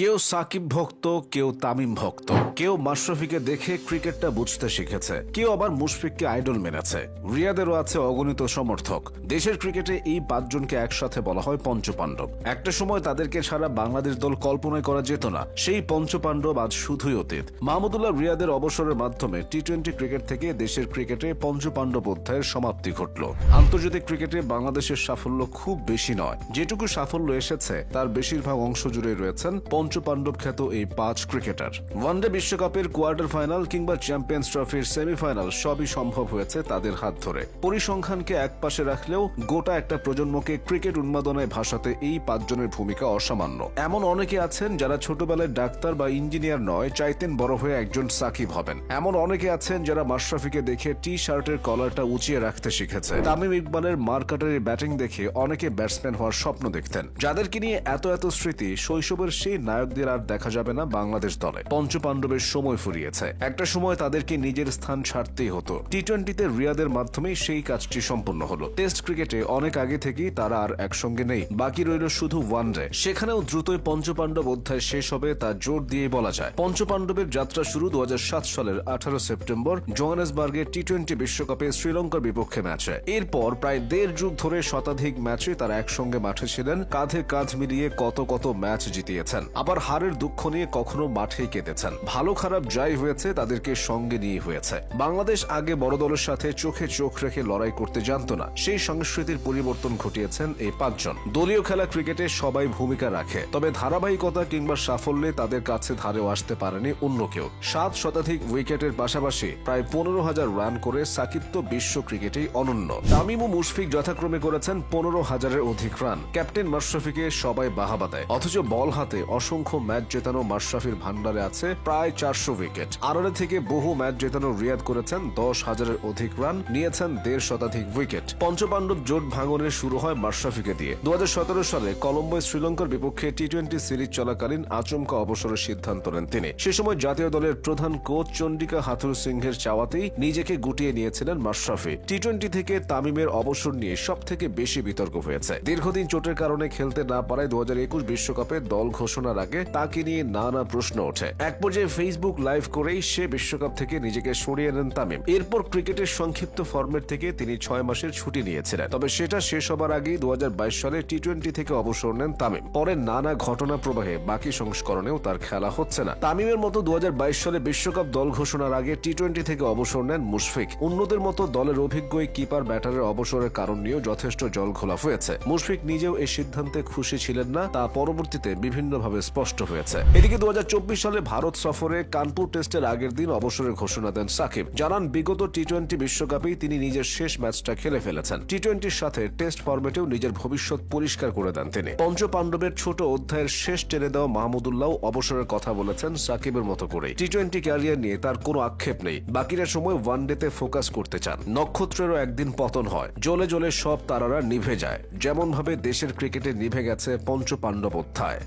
কেউ সাকিব ভক্ত, কেউ তামিম ভক্ত। কেউ মাশরাফিকে দেখে ক্রিকেটটা বুঝতে শিখেছে। কেউ আবার মুশফিককে আইডল মেনেছে রিয়াদেরও আছে অগণিত সমর্থক। দেশের ক্রিকেটে এই পাঁচজনকে একসাথে বলা হয় পঞ্চপাণ্ডব। একটা সময় তাদেরকে ছাড়া বাংলাদেশ দল কল্পনাই করা যেত না। সেই পঞ্চপাণ্ডব আজ শুধুই অতীত। মাহমুদুল্লাহ রিয়াদের অবসরের মাধ্যমে টি টোয়েন্টি ক্রিকেট থেকে দেশের ক্রিকেটে পঞ্চপাণ্ডব অধ্যায়ের সমাপ্তি ঘটল। আন্তর্জাতিক ক্রিকেটে বাংলাদেশের সাফল্য খুব বেশি নয়। যেটুকু সাফল্য এসেছে, তার বেশিরভাগ অংশ জুড়ে রয়েছেন পঞ্চপাণ্ডব খ্যাত এই পাঁচ ক্রিকেটার। ওয়ানডে বিশ্বকাপের কোয়ার্টার ফাইনাল কিংবা চ্যাম্পিয়ন্স ট্রফির সেমিফাইনাল সবই সম্ভব হয়েছে তাদের হাত ধরে। পরিসংখ্যানকে একপাশে রাখলেও গোটা একটা প্রজন্মকে ক্রিকেট উন্মাদনায় ভাসাতে এই পাঁচজনের ভূমিকা অসামান্য। এমন অনেকে আছেন যারা ছোটবেলায় ডাক্তার বা ইঞ্জিনিয়ার নয়, চাইতেন বড় হয়ে একজন সাকিব হবেন। এমন অনেকে আছেন যারা মাশরাফিকে দেখে টি শার্টের কলারটা উঁচিয়ে রাখতে শিখেছে। তামিম ইকবালের মার্কাটারের ব্যাটিং দেখে অনেকে ব্যাটসম্যান হওয়ার স্বপ্ন দেখতেন। যাদেরকে নিয়ে এত এত স্মৃতি, শৈশবের সেই নায়কদের আর দেখা যাবে না বাংলাদেশ দলে। পঞ্চপাণ্ডবের সময় ফুরিয়েছে। একটা সময় তাদেরকে নিজের স্থান ছাড়তেই হতো। টি টোয়েন্টিতে রিয়াদের মাধ্যমেই সেই কাজটি সম্পন্ন হলো। টেস্ট ক্রিকেটে অনেক আগে থেকেই তারা আর একসঙ্গে নেই। বাকি রইল শুধু ওয়ানডে সেখানেও দ্রুতই পঞ্চপাণ্ডব অধ্যায় শেষ হবে তা জোর দিয়ে বলা যায়। পঞ্চপাণ্ডবের যাত্রা শুরু দু হাজার সাত সালের আঠারো সেপ্টেম্বর জোহানেসবার্গে টি টোয়েন্টি বিশ্বকাপে শ্রীলঙ্কার বিপক্ষে ম্যাচে। এরপর প্রায় দেড় যুগ ধরে শতাধিক ম্যাচে তারা একসঙ্গে মাঠে ছিলেন। কাঁধে কাঁধ মিলিয়ে কত কত ম্যাচ জিতিয়েছেন। আবার হারের দুঃখ নিয়ে কখনো মাঠেই কেঁদেছেন। ভালো খারাপ যাই হয়েছে, তাদেরকে সঙ্গে নিয়ে হয়েছে। বাংলাদেশ আগে বড় দলের সাথে চোখে চোখ রেখে লড়াই করতে জানতো না। সেই সংস্কৃতির পরিবর্তন ঘটিয়েছেন এই পাঁচজন। দলীয় খেলা ক্রিকেটে সবাই ভূমিকা রাখে। তবে ধারাবাহিকতা কিংবা সাফল্যে তাদের কাছে ধারেও আসতে পারেনি অন্য কেউ। সাত শতাধিক উইকেটের পাশাপাশি প্রায় পনেরো হাজার রান করে সাকিব তো বিশ্ব ক্রিকেটেই অনন্য। তামিম ও মুশফিক যথাক্রমে করেছেন পনেরো হাজারের অধিক রান। ক্যাপ্টেন মাশরাফিকে সবাই বাহাবা দেয়। অথচ বল হাতে অসংখ্য ম্যাচ জেতানো মাশরাফির ভান্ডারে আছে প্রায় চারশো উইকেট। আড়ালে থেকে বহু ম্যাচ জেতানো রিয়াদ করেছেন দশ হাজারের অধিক রান, নিয়েছেন দেড় শতাধিক উইকেট। পঞ্চপাণ্ডব জোট ভাঙনের শুরু হয় মাশরাফিকে দিয়ে। দু সালে কলম্বোয় শ্রীলঙ্কার বিপক্ষে টি টোয়েন্টি সিরিজ চলাকালীন আচমকা অবসরের সিদ্ধান্ত নেন তিনি। সে সময় জাতীয় দলের প্রধান কোচ চন্ডিকা হাথুর সিংহের চাওয়াতেই নিজেকে গুটিয়ে নিয়েছিলেন মাশরাফি। টি টোয়েন্টি থেকে তামিমের অবসর নিয়ে সব থেকে বেশি বিতর্ক হয়েছে। দীর্ঘদিন চোটের কারণে খেলতে না পারায় দু বিশ্বকাপে দল ঘোষণার আগে তাকে নিয়ে নানা প্রশ্ন ওঠে। এক পর্যায়ে ফেসবুক লাইভ করেই সে বিশ্বকাপ থেকে নিজেকে সরিয়ে নেন তামিম। এরপর ক্রিকেটের সংক্ষিপ্ত ফর্মেট থেকে তিনি ছয় মাসের ছুটি নিয়েছিলেন। তবে সেটা শেষ হবার আগেই দু সালে টি টোয়েন্টি থেকে অবসর নেন তামিম। পরে নানা ঘটনা প্রবাহে বাকি সংস্করণেও তার খেলা হচ্ছে না। তামিমের মতো দু সালে বিশ্বকাপ দল ঘোষণার আগে টি টোয়েন্টি থেকে অবসর নেন মুশফিক। অন্যদের মতো দলের অভিজ্ঞ কিপার ব্যাটারের অবসরের কারণ নিয়েও যথেষ্ট জল ঘোলা হয়েছে। মুশফিক নিজেও এই সিদ্ধান্তে খুশি ছিলেন না। তা পরবর্তীতে বিভিন্নভাবে স্পষ্ট হয়েছে। এদিকে দু হাজার চব্বিশ সালে ভারত সফরে কানপুর টেস্টের আগের দিন অবসরের ঘোষণা দেন সাকিব। জানান, বিগত টি টোয়েন্টি বিশ্বকাপেই তিনি নিজের শেষ ম্যাচটা খেলে ফেলেছেন। টি টোয়েন্টির সাথে টেস্ট ফরম্যাটেও নিজের ভবিষ্যৎ পরিষ্কার করে দেন তিনি। পঞ্চ পাণ্ডবের ছোট অধ্যায়ের শেষ টেনে দেওয়া মাহমুদুল্লাহ অবসরের কথা বলেছেন সাকিবের মতো করে টি টোয়েন্টি ক্যারিয়ার নিয়ে তার কোনো আক্ষেপ নেই। বাকিরা সময় ওয়ান ওয়ানডেতে ফোকাস করতে চান। নক্ষত্রেরও একদিন পতন হয়। জ্বলে জ্বলে সব তারারা নিভে যায়। যেমন ভাবে দেশের ক্রিকেটে নিভে গেছে পঞ্চ পাণ্ডব অধ্যায়।